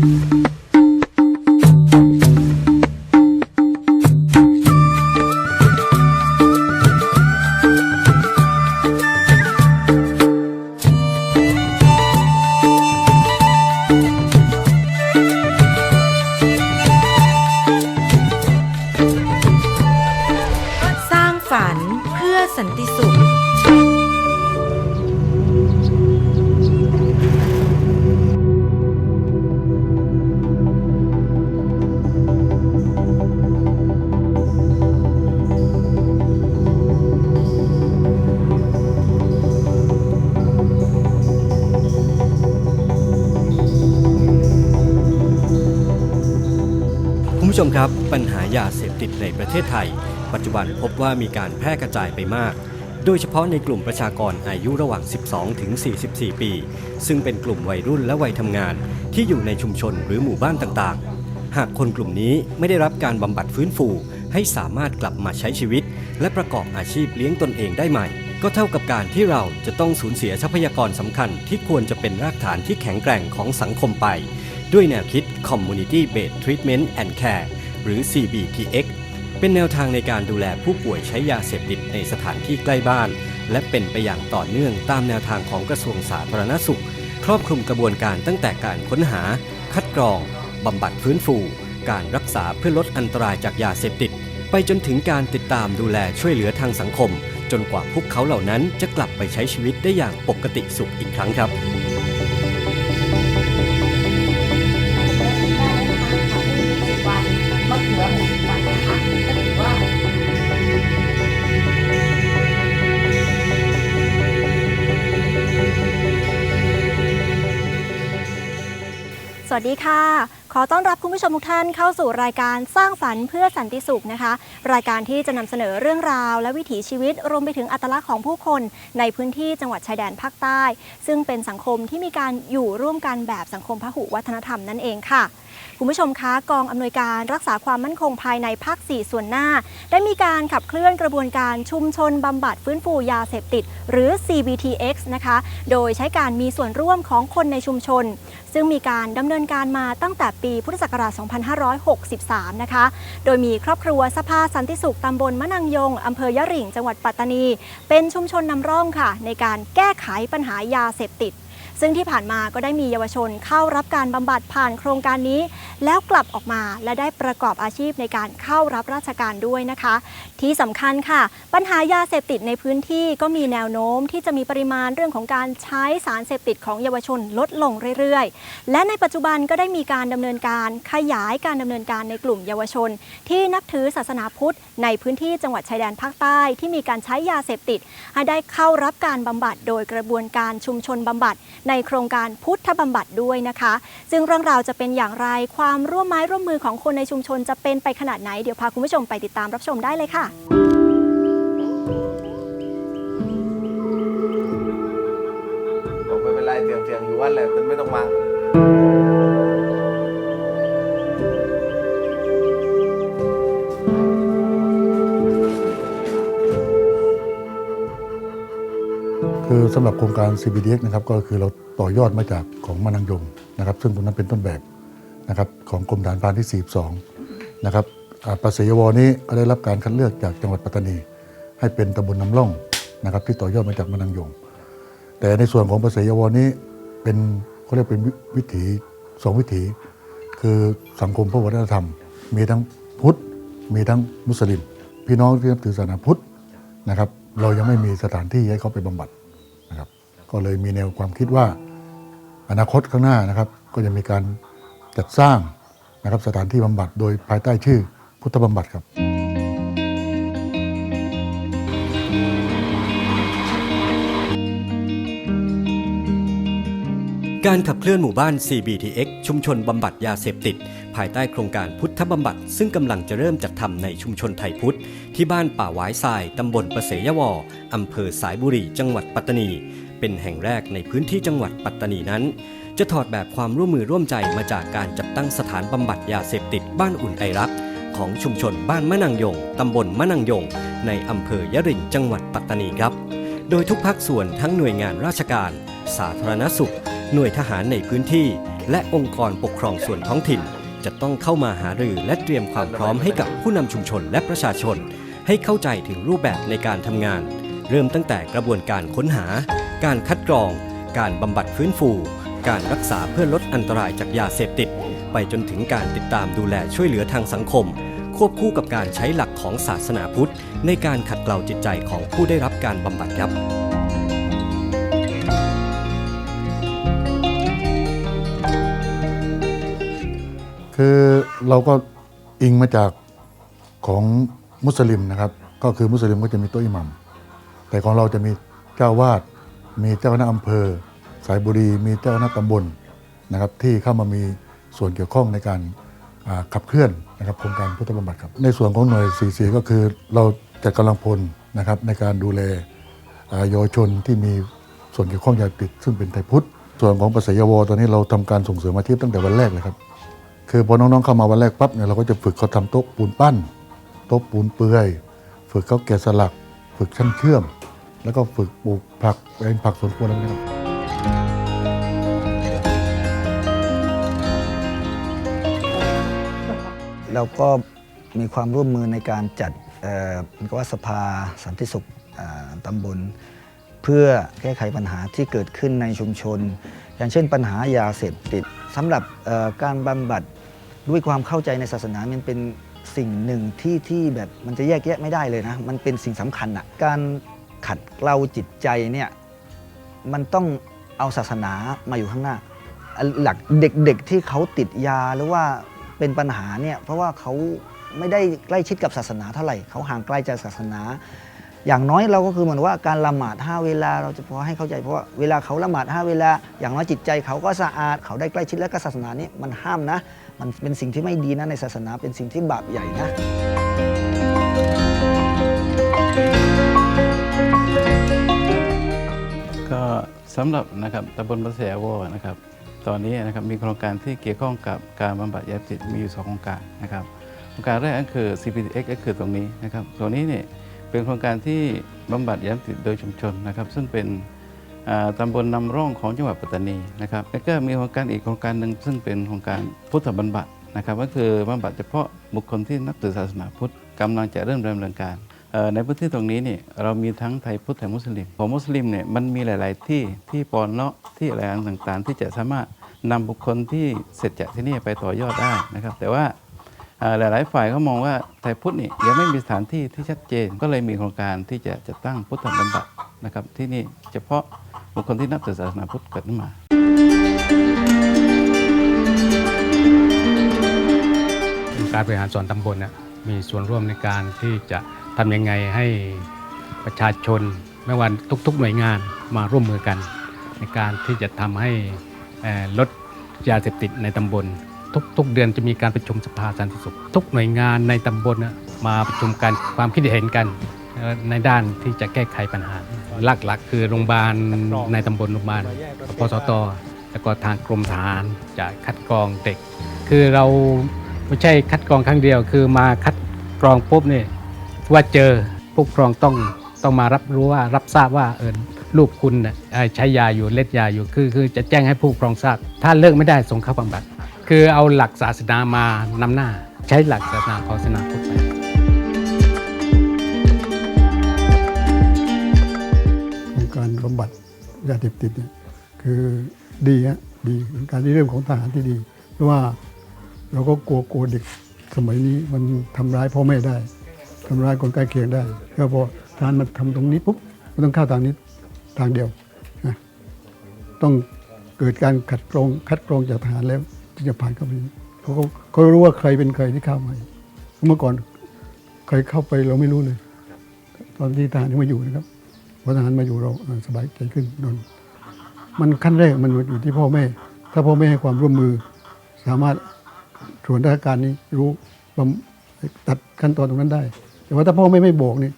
ส ชมครับ ปัญหายาเสพติดในประเทศไทย ปัจจุบันพบว่ามีการแพร่กระจายไปมาก โดยเฉพาะในกลุ่มประชากรอายุระหว่าง 12 ถึง 44 ปี ซึ่งเป็นกลุ่มวัยรุ่นและวัยทำงาน ที่อยู่ในชุมชนหรือหมู่บ้านต่างๆ หากคนกลุ่มนี้ไม่ได้รับการบำบัดฟื้นฟู ให้สามารถกลับมาใช้ชีวิต และประกอบอาชีพเลี้ยงตนเองได้ใหม่ ก็เท่ากับการที่เราจะต้องสูญเสียทรัพยากรสำคัญที่ควรจะเป็นรากฐานที่แข็งแกร่งของสังคมไป ด้วยแนวคิด Community Based Treatment and Care หรือ CBTX เป็นแนวทางในการดูแลผู้ป่วยใช้ยาเสพติดในสถานที่ใกล้บ้าน และเป็นไปอย่างต่อเนื่องตามแนวทางของกระทรวงสาธารณสุข ครอบคลุมกระบวนการตั้งแต่การค้นหา คัดกรองบำบัดฟื้นฟู การรักษาเพื่อลดอันตรายจากยาเสพติด ไปจนถึงการติดตามดูแลช่วยเหลือทางสังคม จนกว่าพวกเขาเหล่านั้นจะกลับไปใช้ชีวิตได้อย่างปกติสุขอีกครั้งครับ วัสดีค่ะ ขอต้อนรับคุณผู้ชมทุกท่านเข้าสู่รายการสร้างฝันเพื่อสันติสุขนะคะ รายการที่จะนำเสนอเรื่องราว และวิถีชีวิตรวมไปถึงอัตลักษณ์ของผู้คนในพื้นที่จังหวัดชายแดนภาคใต้ ซึ่งเป็นสังคมที่มีการอยู่ร่วมกันแบบสังคมพหุวัฒนธรรมนั่นเองค่ะคุณผู้ชมคะกองอำนวยการรักษาความมั่นคงภายในภาค 4 ส่วนหน้า ได้มีการขับเคลื่อนกระบวนการชุมชนบำบัดฟื้นฟูยาเสพติด หรือ CBTX นะคะ โดยใช้การมีส่วนร่วมของคนในชุมชน ซึ่งมีการดำเนินการมาตั้งแต่ปีพุทธศักราช 2563 นะคะ โดยมีครอบครัวสภาสันติสุขตำบลมะนังยงอำเภอยะหริ่ง จังหวัดปัตตานี เป็นชุมชนนำร่องค่ะ ในการแก้ไขปัญหายาเสพติด ซึ่งที่ผ่านมาก็ได้มีเยาวชนเข้ารับการบำบัดผ่านโครงการนี้ แล้วกลับออกมาและได้ประกอบอาชีพในการเข้ารับราชการด้วยนะคะ ที่สำคัญค่ะ ปัญหายาเสพติดในพื้นที่ก็มีแนวโน้มที่จะมีปริมาณเรื่องของการใช้สารเสพติดของเยาวชนลดลงเรื่อยๆ และในปัจจุบันก็ได้มีการดำเนินการขยายการดำเนินการในกลุ่มเยาวชน ที่นับถือศาสนาพุทธ ในพื้นที่จังหวัดชายแดนภาคใต้ ที่มีการใช้ยาเสพติด ให้ได้เข้ารับการบำบัดโดยกระบวนการชุมชนบำบัดในโครงการพุทธบำบัดด้วยนะคะ ซึ่งเรื่องราวจะเป็นอย่างไรความร่วมไม้ร่วมมือของคนในชุมชนจะเป็นไปขนาดไหน เดี๋ยวพาคุณผู้ชมไปติดตามรับชมได้เลยค่ะผมไม่เป็นไรเตียงเตียงอยู่วันแหละมันไม่ต้องมา คือสำหรับโครงการ CBDX นะครับก็คือเราต่อยอดมาจากของมานังยงนะครับ ซึ่งตรงนั้นเป็นต้นแบบนะครับของกรมฐานพานที่ 42 นะครับอ่าปราศยวนี้ก็ได้รับการคัดเลือกจากจังหวัดปัตตานี ให้เป็นตำบลน้ำร่องนะครับ ที่ต่อยอดมาจากมานังยง แต่ในส่วนของปราศยวนี้เป็นเขาเรียกเป็นวิถีสองวิถี คือสังคมพระวัฒนธรรม มีทั้งพุทธมีทั้งมุสลิม พี่น้องที่นับถือศาสนาพุทธนะครับ เรายังไม่มีสถานที่ให้เขาไปบำบัด ก็เลยมีแนวความคิดว่า อนาคตข้างหน้านะครับ ก็จะมีการจัดสร้างนะครับสถานที่บำบัดโดยภายใต้ชื่อพุทธบำบัดครับ การขับเคลื่อนหมู่บ้าน CBTX ชุมชนบำบัดยาเสพติดายใต้โครงการพุทธบำบัด ซึ่งกำลังจะเริ่มจัดทำในชุมชนไทยพุทธ ที่บ้านป่าหวายทรายตำบลประเสยวออำเภอสายบุรีจังหวัดปัตตานี เป็นแห่งแรกในพื้นที่จังหวัดปัตตานีนั้น จะถอดแบบความร่วมมือร่วมใจมาจากการจัดตั้งสถานบำบัดยาเสพติดบ้านอุ่นไอรักของชุมชนบ้านมะนังยง ตำบลมะนังยง ในอำเภอยะริ่งจังหวัดปัตตานีครับ โดยทุกภาคส่วนทั้งหน่วยงานราชการ สาธารณสุข หน่วยทหารในพื้นที่ และองค์กรปกครองส่วนท้องถิ่น จะต้องเข้ามาหารือและเตรียมความพร้อมให้กับผู้นำชุมชนและประชาชน ให้เข้าใจถึงรูปแบบในการทำงาน เริ่มตั้งแต่กระบวนการค้นหา การคัดกรอง การบำบัดฟื้นฟู การรักษาเพื่อลดอันตรายจากยาเสพติด ไปจนถึงการติดตามดูแลช่วยเหลือทางสังคม ควบคู่กับการใช้หลักของศาสนาพุทธ ในการขัดเกลาจิตใจของผู้ได้รับการบำบัดครับ คือเราก็อิงมาจากของมุสลิมนะครับ ก็คือมุสลิมก็จะมีโต๊ะอิหมัมแต่ของเราจะมีเจ้าวาด มีเจ้าคณะอำเภอ สายบุรี มีเจ้าคณะตำบลนะครับที่เข้ามามีส่วนเกี่ยวข้องในการขับเคลื่อนนะครับโครงการพุทธบำบัดครับ ในส่วนของหน่วยสีสีก็คือเราจัดกำลังพลนะครับในการดูแลเยาวชนที่มีส่วนเกี่ยวข้องยาติด ซึ่งเป็นไทยพุทธ ส่วนของปัสยาวตอนนี้เราทำการส่งเสริมอาชีพตั้งแต่วันแรกเลยครับ คือพอน้องๆเข้ามาวันแรกปั๊บเนี่ยเราก็จะฝึกเขาทำโต๊ะปูนปั้น โต๊ะปูนเปื่อย ฝึกเขาแกะสลัก ฝึกชั้นเชื่อม แล้วก็ฝึกปลูกผักเป็นผักสวนครัวอะไรพวกนี้ครับเราก็มีความร่วมมือในการจัดเอ่อเหมือนกว่าสภาสันติสุขอ่าตำบล เพื่อแก้ไขปัญหาที่เกิดขึ้นในชุมชน อย่างเช่นปัญหายาเสพติดสำหรับเอ่อการบำบัด ด้วยความเข้าใจในศาสนามันเป็นสิ่งหนึ่งที่ที่แบบมันจะแยกแยะไม่ได้เลยนะ มันเป็นสิ่งสำคัญอะการขัดเกลาจิตใจเนี่ยมันต้องเอาศาสนามาอยู่ข้างหน้า หลักเด็กๆที่เขาติดยาหรือว่าเป็นปัญหาเนี่ยเพราะว่าเขาไม่ได้ใกล้ชิดกับศาสนาเท่าไหร่ เขาห่างไกลจากศาสนา อย่างน้อยเราก็คือเหมือนว่าการละหมาดห้าเวลาเราจะพอให้เข้าใจเพราะว่าเวลาเขาละหมาดห้าเวลา อย่างน้อยจิตใจเขาก็สะอาดเขาได้ใกล้ชิดและก็ศาสนานี้มันห้ามนะ มันเป็นสิ่งที่ไม่ดีนะในศาสนาเป็นสิ่งที่บาปใหญ่นะก็สำหรับนะครับตำบลบะเสียวอนะครับ ตอนนี้นะครับมีโครงการที่เกี่ยวข้องกับการบำบัดยาเสพติดมีอยู่สองโครงการนะครับโครงการแรกก็คือ CPTX ก็คือตรงนี้นะครับตัวนี้เนี่ย เป็นโครงการที่บำบัดยาเสพติดโดยชุมชนนะครับ ซึ่งเป็นตำบลนำร่องของจังหวัดปัตตานีนะครับแล้วก็มีโครงการอีกโครงการหนึ่งซึ่งเป็นโครงการพุทธบำบัดนะครับ ก็คือบำบัดเฉพาะบุคคลที่นับถือศาสนาพุทธกำลังจะเริ่มดำเนินการในพื้นที่ตรงนี้เนี่ยเรามีทั้งไทยพุทธไทยมุสลิมของมุสลิมเนี่ยมันมีหลาย ๆ ที่ที่ปอนเนาะที่อะไรต่าง ๆ ที่จะสามารถนำบุคคลที่เสร็จจากที่นี่ไปต่อยอดได้นะครับ แต่ว่า หลายๆฝ่ายเขามองว่าไทยพุทธนี่ยังไม่มีสถานที่ที่ชัดเจน ก็เลยมีโครงการที่จะจัดตั้งพุทธบำบัดนะครับที่นี่เฉพาะบุคคลที่นับถือศาสนาพุทธเกิดขึ้นมา การบริหารส่วนตำบลเนี่ยมีส่วนร่วมในการที่จะทำยังไงให้ประชาชนไม่ว่าทุก ๆ หน่วยงานมาร่วมมือกัน ในการที่จะทำให้ลดยาเสพติดในตำบล ทุกๆเดือนจะมีการประชุมสภาสันติสุข ทุกหน่วยงานในตำบลน่ะมาประชุมกันความคิดเห็นกันเอ่อในด้านที่จะแก้ไขปัญหา หลักๆ คือโรงพยาบาลในตำบลโรงพยาบาลปสตแล้วก็ทางกรมทหารจะคัดกรองเด็ก คือเราไม่ใช่คัดกรองครั้งเดียว คือมาคัดกรองปุ๊บเนี่ยว่าเจอผู้ปกครองต้องต้องมารับรู้ว่ารับทราบว่าเออลูกคุณน่ะเอ่อใช้ยาอยู่เล่นยาอยู่คือคือจะแจ้งให้ผู้ปกครองทราบ ถ้าเลิกไม่ได้ส่งเข้าบำบัด คือเอาหลักศาสนามานำหน้า ใช้หลักศาสนาของศาสนาพุทธไปองการบำบัดยาเสพติดเนี่ยคือดีฮะดีเป็นการที่เรื่องของทหารที่ดี เพราะว่าเราก็กลัวกลัวเด็กสมัยนี้มันทำร้ายพ่อแม่ได้ทำร้ายคนใกล้เคียงได้ก็พอทหารมาทำตรงนี้ปุ๊บมันต้องเข้าทางนี้ทางเดียวนะต้องเกิดการคัดกรองคัดกรองจากทหารแล้ว ที่จะผ่านเข้าไปเขาก็เขารู้ว่าใครเป็นใครที่เข้ามาเมื่อก่อนใครเข้าไปเราไม่รู้เลย ตอนที่ทหารมาอยู่นะครับพอทหารมาอยู่เราสบายใจขึ้นนอนมันขั้นแรกมันอยู่ที่พ่อแม่ ถ้าพ่อแม่ให้ความร่วมมือ สามารถส่วนราชการนี้รู้ตัดขั้นตอนตรงนั้นได้ แต่ว่าถ้าพ่อแม่ไม่บอกนี่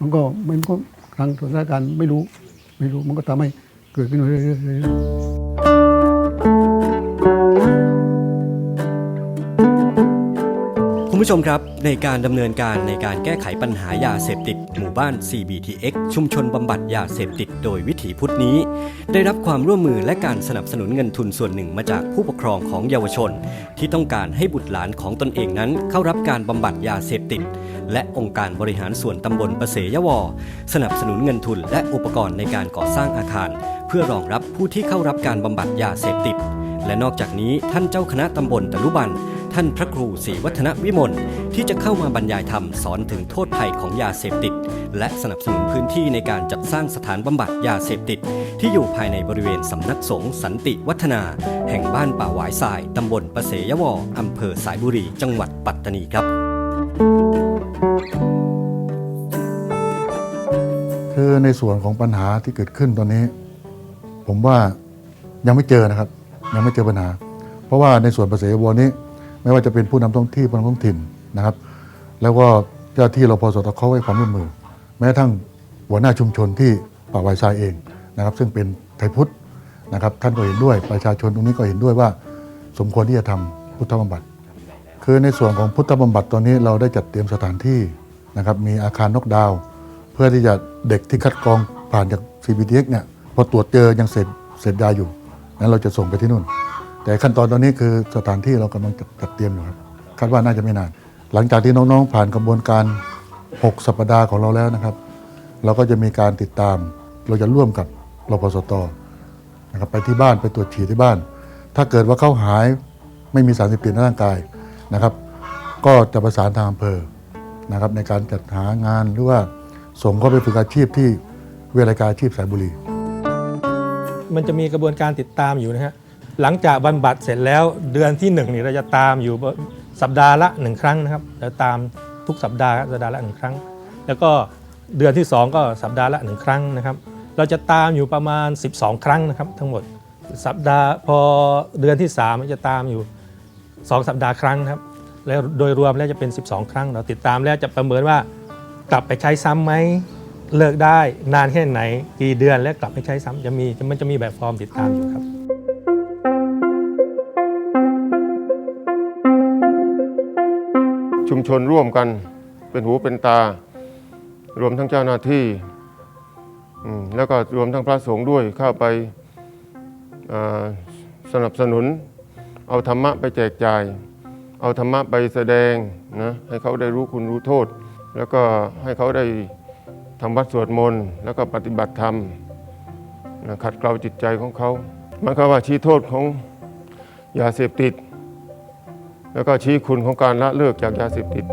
มันก็มันก็ทางส่วนราชการไม่รู้ไม่รู้มันก็ทำให้เกิดขึ้นเรื่อยๆ ผู้ชมครับในการดำเนินการในการแก้ไขปัญหายาเสพติด หมู่บ้าน CBTX ชุมชนบำบัดยาเสพติดโดยวิถีพุทธนี้ ได้รับความร่วมมือและการสนับสนุนเงินทุนส่วนหนึ่งมาจากผู้ปกครองของเยาวชน ที่ต้องการให้บุตรหลานของตนเองนั้น เข้ารับการบำบัดยาเสพติด และองค์การบริหารส่วนตำบลประเสยวอ สนับสนุนเงินทุนและอุปกรณ์ในการก่อสร้างอาคาร เพื่อรองรับผู้ที่เข้ารับการบำบัดยาเสพติดและนอกจากนี้ท่านเจ้าคณะตำบลตะลุบัน ท่านพระครูศรีวัฒนวิมลที่จะเข้ามาบรรยายธรรมสอนถึงโทษภัยของยาเสพติด และสนับสนุนพื้นที่ในการจัดสร้างสถานบำบัดยาเสพติด ที่อยู่ภายในบริเวณสำนักสงฆ์สันติวัฒนา แห่งบ้านป่าหวายทรายตำบลประเสยวออำเภอสายบุรีจังหวัดปัตตานีครับ คือในส่วนของปัญหาที่เกิดขึ้นตอนนี้ ผมว่ายังไม่เจอนะครับ ยังไม่เจอปัญหา เพราะว่าในส่วนภาษีวนี้ ไม่ว่าจะเป็นผู้นำท้องที่ผู้นำท้องถิ่นนะครับ แล้วก็เจ้าที่รพสตเขาให้ความร่วมมือ แม้กระทั่งหัวหน้าชุมชนที่ป่าวายทรายเองนะครับ ซึ่งเป็นไทยพุทธนะครับ ท่านก็เห็นด้วยประชาชนตรงนี้ก็เห็นด้วยว่า สมควรที่จะทำพุทธบำบัดคือในส่วนของพุทธบำบัดตอนนี้เราได้จัดเตรียมสถานที่นะครับ มีอาคารนกดาว เพื่อที่จะเด็กที่คัดกรองผ่านจาก CBTX เนี่ยพอตรวจเจอยังเสร็จเสร็จยาอยู่นั้นเราจะส่งไปที่นู่น แต่ขั้นตอนตอนนี้คือสถานที่เรากำลังจัดจัดเตรียมอยู่ครับคาดว่าน่าจะไม่นาน หลังจากที่น้องๆ ผ่านกระบวนการ 6 สัปดาห์ของเราแล้วนะครับ เราก็จะมีการติดตาม เราจะร่วมกับรพสตนะครับไปที่บ้านไปตรวจฉี่ที่บ้าน ถ้าเกิดว่าเขาหายไม่มีสารเสพติดในร่างกายนะครับ ก็จะประสานทางอำเภอนะครับในการจัดหางานหรือว่าส่งเขาไปฝึกอาชีพที่เวลการอาชีพสายบุรี มันจะมีกระบวนการติดตามอยู่นะฮะ หลังจากบำบัดเสร็จแล้วเดือนที่หนึ่งนี่เราจะตามอยู่สัปดาห์ละหนึ่งครั้งนะครับเราตามทุกสัปดาห์สัปดาห์ละหนึ่งครั้ง แล้วก็เดือนที่สองก็สัปดาห์ละหนึ่งครั้งนะครับ เราจะตามอยู่ประมาณ 12 ครั้งนะครับ ทั้งหมดสัปดาห์พอเดือนที่3จะตามอยู่ 2 สัปดาห์ครั้งครับแล้วโดยรวมแล้วจะเป็น 12 ครั้ง เราติดตามแล้วจะประเมินว่ากลับไปใช้ซ้ำไหมเลิกได้นานแค่ไหนกี่เดือนแล้วกลับไปใช้ซ้ำจะมีมันจะมีแบบฟอร์มติดตามอยู่ครับ ชุมชนร่วมกัน เป็นหูเป็นตา รวมทั้งเจ้าหน้าที่แล้วก็รวมทั้งพระสงฆ์ด้วยเข้าไปสนับสนุน เอาธรรมะไปแจกจ่าย เอาธรรมะไปแสดงนะให้เขาได้รู้คุณรู้โทษ แล้วก็ให้เขาได้ทำวัดสวดมนต์แล้วก็ปฏิบัติธรรมขัดเกลาจิตใจของเขามันก็ว่าชี้โทษของยาเสพติด แล้วก็ชี้คุณของการละเลิกจากยาเสพติด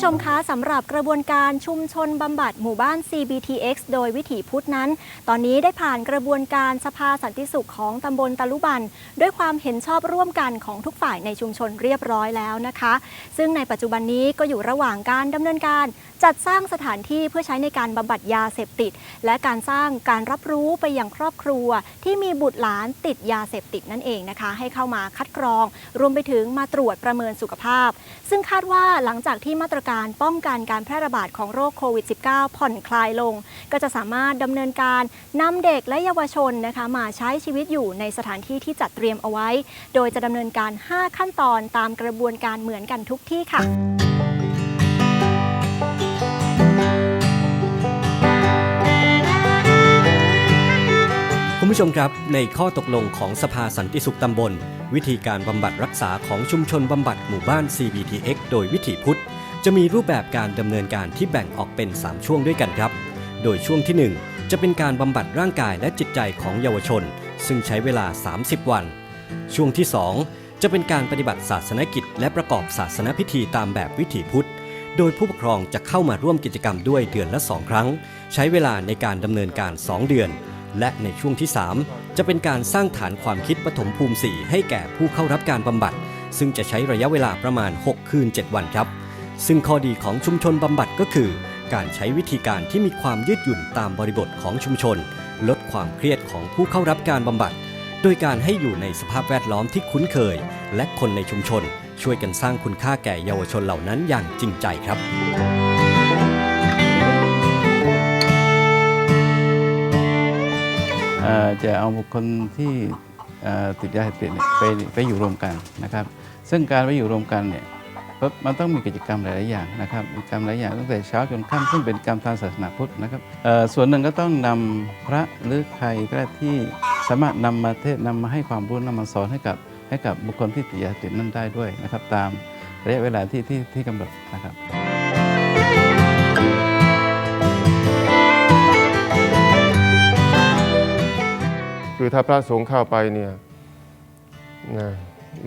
ผู้ชมคะสำหรับกระบวนการชุมชนบำบัดหมู่บ้าน CBTX โดยวิถีพุทธนั้น ตอนนี้ได้ผ่านกระบวนการสภาสันติสุขของตำบลตะลุบัน ด้วยความเห็นชอบร่วมกันของทุกฝ่ายในชุมชนเรียบร้อยแล้วนะคะ ซึ่งในปัจจุบันนี้ก็อยู่ระหว่างการดำเนินการ จัดสร้างสถานที่เพื่อใช้ในการบำบัดยาเสพติด และการสร้างการรับรู้ไปยังครอบครัว ที่มีบุตรหลานติดยาเสพติดนั่นเองนะคะ ให้เข้ามาคัดกรอง รวมไปถึงมาตรวจประเมินสุขภาพ ซึ่งคาดว่าหลังจากที่มาตรการป้องกันการแพร่ระบาดของโรคโควิด -19 ผ่อนคลายลง ก็จะสามารถดำเนินการนำเด็กและเยาวชนนะคะมาใช้ชีวิตอยู่ในสถานที่ที่จัดเตรียมเอาไว้ โดยจะดำเนินการ 5 ขั้นตอนตามกระบวนการเหมือนกันทุกที่ค่ะ ผู้ชมครับ ในข้อตกลงของสภาสันติสุขตำบล วิธีการบำบัดรักษาของชุมชนบำบัดหมู่บ้าน CBTX โดยวิถีพุทธ จะมีรูปแบบการดำเนินการที่แบ่งออกเป็น 3 ช่วงด้วยกันครับ โดยช่วงที่ 1 จะเป็นการบำบัดร่างกายและจิตใจของเยาวชน ซึ่งใช้เวลา 30 วัน ช่วงที่ 2 จะเป็นการปฏิบัติศาสนกิจ และประกอบศาสนพิธีตามแบบวิถีพุทธโดยผู้ปกครองจะเข้ามาร่วมกิจกรรมด้วยเดือนละ 2 ครั้ง ใช้เวลาในการดำเนินการ 2 เดือน และในช่วงที่ 3 จะเป็นการสร้างฐานความคิดปฐมภูมิ 4 ให้แก่ผู้เข้ารับการบำบัด ซึ่งจะใช้ระยะเวลาประมาณ 6 คืน 7 วันครับ ซึ่งข้อดีของชุมชนบำบัดก็คือ การใช้วิธีการที่มีความยืดหยุ่นตามบริบทของชุมชน ลดความเครียดของผู้เข้ารับการบำบัด โดยการให้อยู่ในสภาพแวดล้อมที่คุ้นเคย และคนในชุมชน ช่วยกันสร้างคุณค่าแก่เยาวชนเหล่านั้นอย่างจริงใจครับ จะเอาบุคคลที่ติดยาเสพติดไปไปอยู่รวมกันนะครับ ซึ่งการไปอยู่รวมกันเนี่ยปั๊บมันต้องมีกิจกรรมหลาย ๆ อย่างนะครับกิจกรรมหลายอย่างตั้งแต่เช้าจนค่ำซึ่งเป็นกรรมทางศาสนาพุทธนะครับส่วนหนึ่งก็ต้องนำพระหรือใครก็ได้ที่สามารถนำมาเทศนำมาให้ความรู้นำมาสอนให้กับให้กับบุคคลที่ติดยาเสพติดนั้นได้ด้วยนะครับ ตามระยะเวลาที่ที่ที่กำหนดนะครับ คือถ้าพระสงฆ์เข้าไปเนี่ยนะ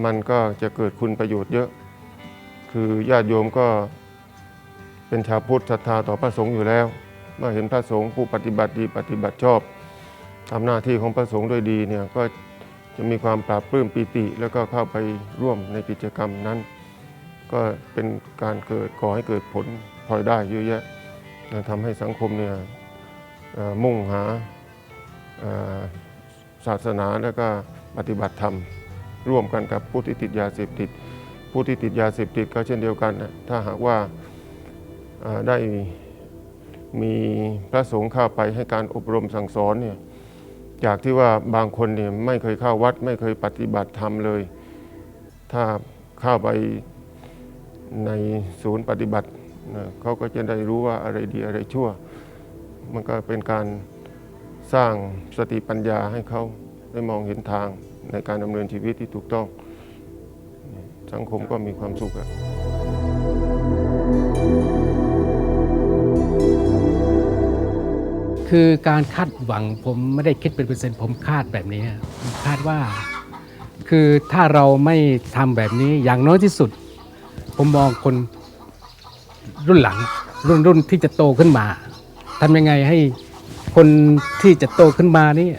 มันก็จะเกิดคุณประโยชน์เยอะ คือญาติโยมก็เป็นชาวพุทธศรัทธาต่อพระสงฆ์อยู่แล้ว เมื่อเห็นพระสงฆ์ผู้ปฏิบัติดีปฏิบัติชอบทำหน้าที่ของพระสงฆ์ด้วยดีเนี่ยก็จะมีความปราบปลื้มปีติ แล้วก็เข้าไปร่วมในกิจกรรมนั้น ก็เป็นการเกิดก่อให้เกิดผลพลอยได้เยอะแยะทำให้สังคมเนี่ยมุ่งหา ศาสนาแล้วก็ปฏิบัติธรรม ร่วมกันกับผู้ที่ติดยาเสพติด ผู้ที่ติดยาเสพติดก็เช่นเดียวกันนะถ้าหากว่าได้มีพระสงฆ์เข้าไปให้การอบรมสั่งสอนเนี่ยจากที่ว่าบางคนเนี่ยไม่เคยเข้าวัด ไม่เคยปฏิบัติธรรมเลย ถ้าเข้าไปในศูนย์ปฏิบัตินะเขาก็จะได้รู้ว่าอะไรดีอะไรชั่ว มันก็เป็นการ สร้างสติปัญญาให้เขาได้มองเห็นทางในการดำเนินชีวิตที่ถูกต้อง สังคมก็มีความสุขอะคือการคาดหวังผมไม่ได้คิดเป็นเปอร์เซ็นต์ผมคาดแบบนี้คาดว่า คือถ้าเราไม่ทำแบบนี้อย่างน้อยที่สุด ผมมองคนรุ่นหลัง รุ่นรุ่นที่จะโตขึ้นมาทำยังไงให้ คนที่จะโตขึ้นมานี่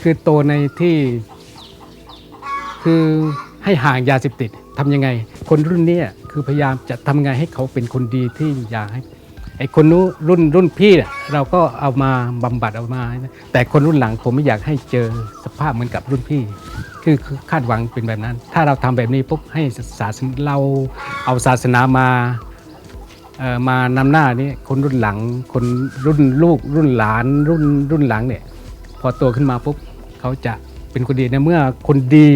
คือโตในที่ คือให้ห่างยาเสพติดทำยังไง คนรุ่นเนี้ยคือพยายามจะทำไงให้เขาเป็นคนดีที่อยากให้ไอ้คนนู้รุ่นรุ่นพี่เราก็เอามาบำบัดเอามา แต่คนรุ่นหลังผมไม่อยากให้เจอสภาพเหมือนกับรุ่นพี่ คือคาดหวังเป็นแบบนั้น ถ้าเราทำแบบนี้ปุ๊บให้ศาสนาเราเอาศาสนามา มานำหน้านี่คนรุ่นหลัง คนรุ่นลูกรุ่นหลานรุ่นรุ่นหลังเนี่ยพอโตขึ้นมาปุ๊บเขาจะเป็นคนดีในเมื่อคนดี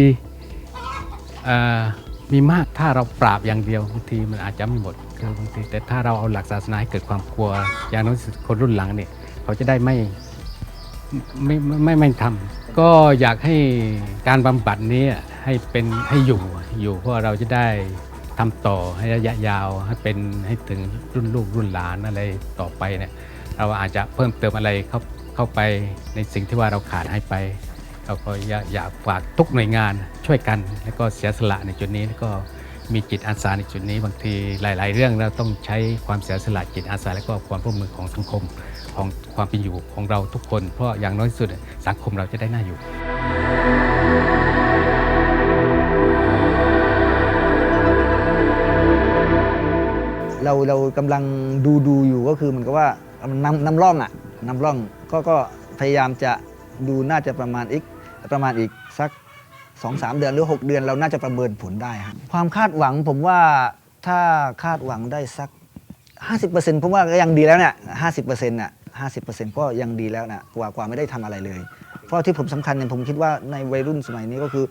มีมากถ้าเราปราบอย่างเดียวบางทีมันอาจจะไม่หมดคือบางทีแต่ถ้าเราเอาหลักศาสนาให้เกิดความกลัว อย่างน้อยสุดคนรุ่นหลังเนี่ยเขาจะได้ไม่ไม่ไม่ไม่ไม่ทำก็อยากให้การบำบัดนี้ให้เป็นให้อยู่อยู่เพราะเราจะได้ ทำต่อให้ระยะยาวให้เป็นให้ถึงรุ่นลูกรุ่นหลานอะไรต่อไปเนี่ยเราอาจจะเพิ่มเติมอะไรเข้าเข้าไปในสิ่งที่ว่าเราขาดให้ไป เราก็อยากอยากฝากทุกหน่วยงานช่วยกัน แล้วก็เสียสละในจุดนี้แล้วก็มีจิตอาสาในจุดนี้บางทีหลาย ๆ เรื่องเราต้องใช้ความเสียสละจิตอาสาและก็ความร่วมมือของสังคมของความเป็นอยู่ของเราทุกคน เพราะอย่างน้อยที่สุดสังคมเราจะได้น่าอยู่ เราเรากำลังดูดูอยู่ก็คือเหมือนกับว่ามันนำนำร่องอะนำร่องก็ก็พยายามจะดูน่าจะประมาณอีกประมาณอีกสักสองสามเดือนหรือ 6 เดือนเราน่าจะประเมินผลได้ครับความคาดหวังผมว่าถ้าคาดหวังได้สัก 50%ผมว่าก็ยังดีแล้วเนี่ย50%น่ะ50%ก็ยังดีแล้วนะกว่ากว่าไม่ได้ทำอะไรเลย เพราะที่ผมสำคัญเนี่ยผมคิดว่าในวัยรุ่นสมัยนี้ก็คือ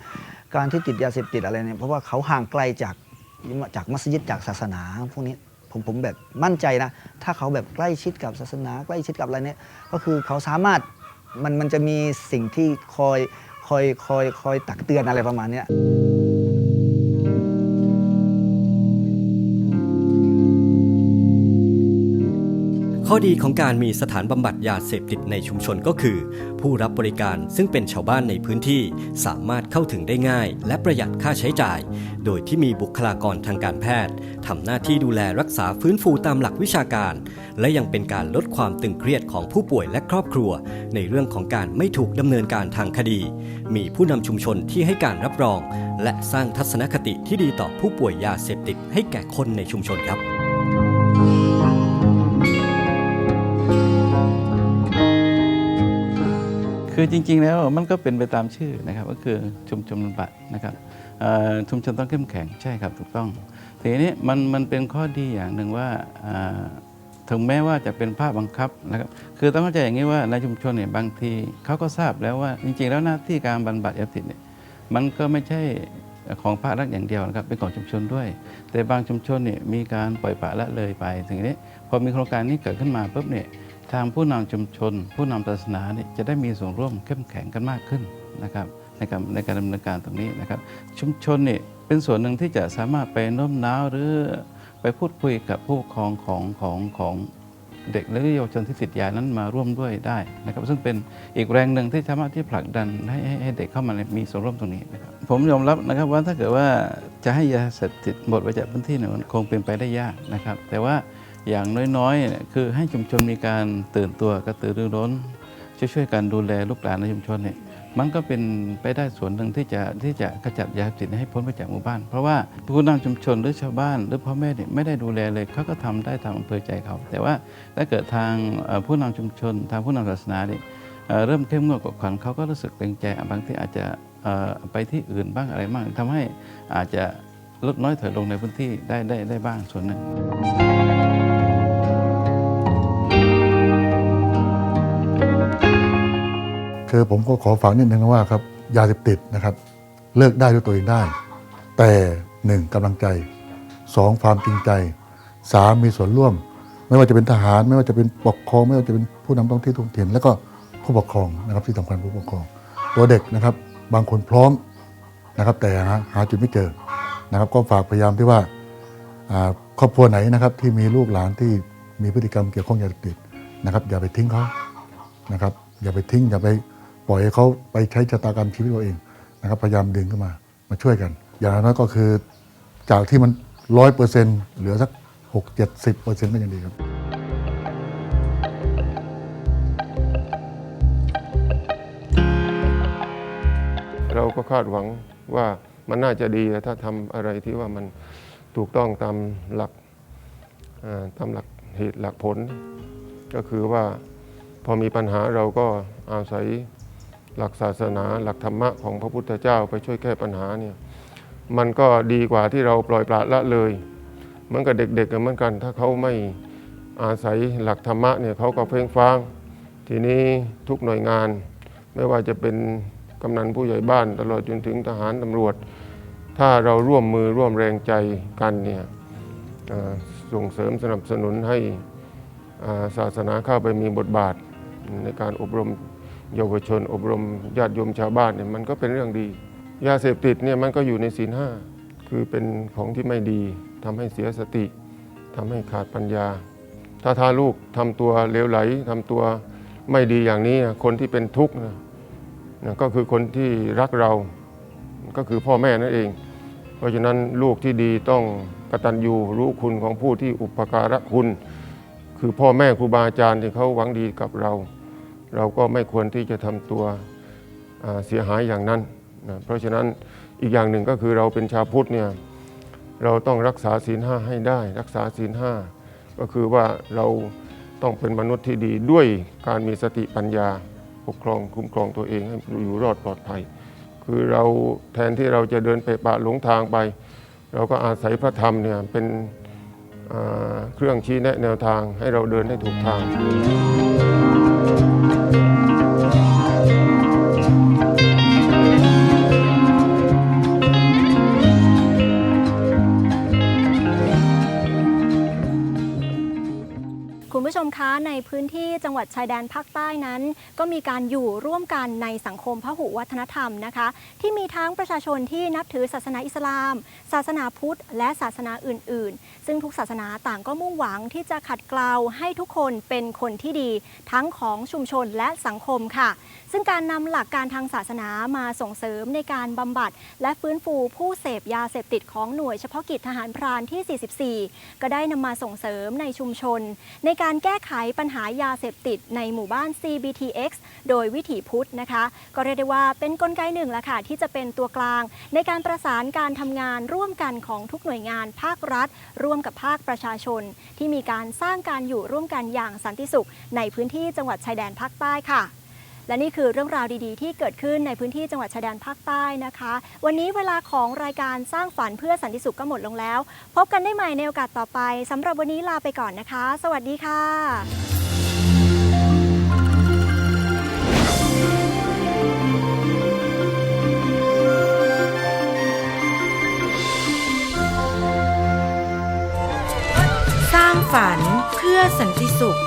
การที่ติดยาเสพติดอะไรเนี่ยเพราะว่าเขาห่างไกลจากจากมัสยิดจากศาสนาพวกนี้ ผมผมแบบมั่นใจนะ ถ้าเขาแบบใกล้ชิดกับศาสนา ใกล้ชิดกับอะไรเนี่ยก็คือเขาสามารถมันมันจะมีสิ่งที่คอยคอยคอยคอยตักเตือนอะไรประมาณเนี้ย ข้อดีของการมีสถานบำบัดยาเสพติดในชุมชนก็คือ ผู้รับบริการซึ่งเป็นชาวบ้านในพื้นที่ สามารถเข้าถึงได้ง่าย และประหยัดค่าใช้จ่าย โดยที่มีบุคลากรทางการแพทย์ทำหน้าที่ดูแลรักษาฟื้นฟูตามหลักวิชาการ และยังเป็นการลดความตึงเครียดของผู้ป่วยและครอบครัว ในเรื่องของการไม่ถูกดำเนินการทางคดี มีผู้นำชุมชนที่ให้การรับรอง และสร้างทัศนคติที่ดีต่อผู้ป่วยยาเสพติดให้แก่คนในชุมชนครับ คือจริงๆแล้วมันก็เป็นไปตามชื่อนะครับก็คือชุมชนบำบัดนะครับชุมชนต้องเข้มแข็งใช่ครับถูกต้องทีนี้มันมันเป็นข้อดีอย่างหนึ่งว่าถึงแม้ว่าจะเป็นภาคบังคับนะครับคือต้องเข้าใจอย่างนี้ว่าในชุมชนเนี่ยบางทีเขาก็ทราบแล้วว่าจริงๆ แล้วหน้าที่การบรรบัดยาเสพติดเนี่ยมันก็ไม่ใช่ของภาครัฐอย่างเดียวนะครับเป็นของชุมชนด้วย แต่บางชุมชนเนี่ยมีการปล่อยปละละเลยไปถึงนี้พอมีโครงการนี้เกิดขึ้นมาปุ๊บเนี่ย ทางผู้นำชุมชน ผู้นำศาสนาเนี่ยจะได้มีส่วนร่วมเข้มแข็งกันมากขึ้นนะครับในการในการดำเนินการตรงนี้นะครับ ชุมชนเนี่ยเป็นส่วนหนึ่งที่จะสามารถไปโน้มน้าวหรือไปพูดคุยกับผู้ปกครองของของของเด็กและเยาวชนที่ติดยานั้นมาร่วมด้วยได้นะครับ ซึ่งเป็นอีกแรงหนึ่งที่สามารถที่ผลักดันให้ให้เด็กเข้ามามีส่วนร่วมตรงนี้นะครับผมยอมรับนะครับว่าถ้าเกิดว่าจะให้ยาเสพติดหมดไปจากพื้นที่เนี่ยมันคงเป็นไปได้ยากนะครับ แต่ว่า อย่างน้อยๆคือให้ชุมชนมีการตื่นตัวกระตือรือร้นช่วยๆกันดูแลลูกหลานในชุมชนเนี่ยมันก็เป็นไปได้ส่วนหนึ่งที่จะที่จะขจัดยาเสพติดให้พ้นไปจากหมู่บ้าน เพราะว่าผู้นำชุมชนหรือชาวบ้าน หรือพ่อแม่เนี่ยไม่ได้ดูแลเลยเขาก็ทำได้ตามอำเภอใจเขา แต่ว่าถ้าเกิดทางผู้นำชุมชน ทางผู้นำศาสนาเนี่ยเริ่มเข้มงวดกวดขันเขาก็รู้สึกเกรงใจบางที่อาจจะไปที่อื่นบ้างอะไรบ้างทำให้อาจจะลดน้อยถอยลงในพื้นที่ได้ได้ได้บ้างส่วนหนึ่ง คือผมก็ขอฝากนิดนึงนะว่าครับยาเสพติดนะครับ เลิกได้ด้วยตัวเองได้ แต่หนึ่งกำลังใจสองความจริงใจสามมีส่วนร่วม ไม่ว่าจะเป็นทหาร ไม่ว่าจะเป็นปกครอง ไม่ว่าจะเป็นผู้นำท้องที่ท้องถิ่นแล้วก็ผู้ปกครองนะครับที่สำคัญผู้ปกครอง ตัวเด็กนะครับบางคนพร้อมนะครับแต่หาจุดไม่เจอนะครับ ก็ฝากพยายามที่ว่าครอบครัวไหนนะครับที่มีลูกหลานที่มีพฤติกรรมเกี่ยวข้องยาเสพติดนะครับ อย่าไปทิ้งเขานะครับ อย่าไปทิ้งอย่าไป ปล่อยให้เขาไปใช้ชะตากรรมชีวิตตัวเองนะครับพยายามดึงขึ้นมามาช่วยกัน อย่างน้อยก็คือจากที่มันร้อยเปอร์เซ็นต์เหลือสักหกเจ็ดสิบเปอร์เซ็นต์ก็ยังดีครับเราก็คาดหวังว่ามันน่าจะดีถ้าทำอะไรที่ว่ามันถูกต้องตามหลักตามหลักเหตุหลักผล ก็คือว่าพอมีปัญหาเราก็อาศัย หลักศาสนาหลักธรรมะของพระพุทธเจ้าไปช่วยแก้ปัญหาเนี่ยมันก็ดีกว่าที่เราปล่อยปละละเลยเหมือนกับเด็กๆก็เหมือนกัน ถ้าเขาไม่อาศัยหลักธรรมะเนี่ยเขาก็เพ่งฟ้าง ทีนี้ทุกหน่วยงาน ไม่ว่าจะเป็นกำนันผู้ใหญ่บ้านตลอดจนถึงทหารตำรวจ ถ้าเราร่วมมือร่วมแรงใจกันเนี่ยส่งเสริมสนับสนุนให้าศาสนาเข้าไปมีบทบาทในการอบรม เยาวชนอบรมญาติโยมชาวบ้านเนี่ยมันก็เป็นเรื่องดี ยาเสพติดเนี่ยมันก็อยู่ในศีลห้าคือเป็นของที่ไม่ดีทำให้เสียสติทำให้ขาดปัญญา ถ้าทาลูกทำตัวเลวไหลทำตัวไม่ดีอย่างนี้นะคนที่เป็นทุกข์นะนะก็คือคนที่รักเรา ก็คือพ่อแม่นั่นเอง เพราะฉะนั้นลูกที่ดีต้องกตัญญูรู้คุณของผู้ที่อุปการะคุณ คือพ่อแม่ครูบาอาจารย์ที่เขาหวังดีกับเรา เราก็ไม่ควรที่จะทำตัวเสียหายอย่างนั้นนะเพราะฉะนั้นอีกอย่างหนึ่งก็คือเราเป็นชาวพุทธเนี่ยเราต้องรักษาศีลห้าให้ได้ รักษาศีลห้าก็คือว่าเราต้องเป็นมนุษย์ที่ดีด้วยการมีสติปัญญาปกครองคุ้มครองตัวเองให้อยู่รอดปลอดภัย คือเราแทนที่เราจะเดินไปปะหลงทางไป เราก็อาศัยพระธรรมเนี่ยเป็นเครื่องชี้แนะแนวทางให้เราเดินให้ถูกทาง พื้นที่ จังหวัดชายแดนภาคใต้นั้น ก็มีการอยู่ร่วมกันในสังคมพหุวัฒนธรรมนะคะ ที่มีทั้งประชาชนที่นับถือศาสนาอิสลาม ศาสนาพุทธ และศาสนาอื่น ๆ ซึ่งทุกศาสนาต่างก็มุ่งหวังที่จะขัดเกลาให้ทุกคนเป็นคนที่ดี ทั้งของชุมชนและสังคมค่ะ ซึ่งการนำหลักการทางศาสนามาส่งเสริมในการบำบัด และฟื้นฟูผู้เสพยาเสพติดของหน่วยเฉพาะกิจทหารพรานที่ 44 ก็ได้นำมาส่งเสริมในชุมชน ในการแก้ไขปัญหายาเสพติดในหมู่บ้าน CBTX โดยวิถีพุทธนะคะ ก็เรียกได้ว่าเป็นนกลไกหนึ่งละค่ะที่จะเป็นตัวกลาง ในการประสานการทำงานร่วมกันของทุกหน่วยงานภาครัฐ ร่วมกับภาคประชาชน ที่มีการสร้างการอยู่ร่วมกันอย่างสันติสุข ในพื้นที่จังหวัดชายแดนภาคใต้ค่ะและนี่คือเรื่องราวดีๆ ที่เกิดขึ้นในพื้นที่จังหวัดชายแดนภาคใต้นะคะ วันนี้เวลาของรายการสร้างฝันเพื่อสันติสุขก็หมดลงแล้ว พบกันได้ใหม่ในโอกาสต่อไปสำหรับวันนี้ลาไปก่อนนะคะ สวัสดีค่ะ ฝันเพื่อสันติสุข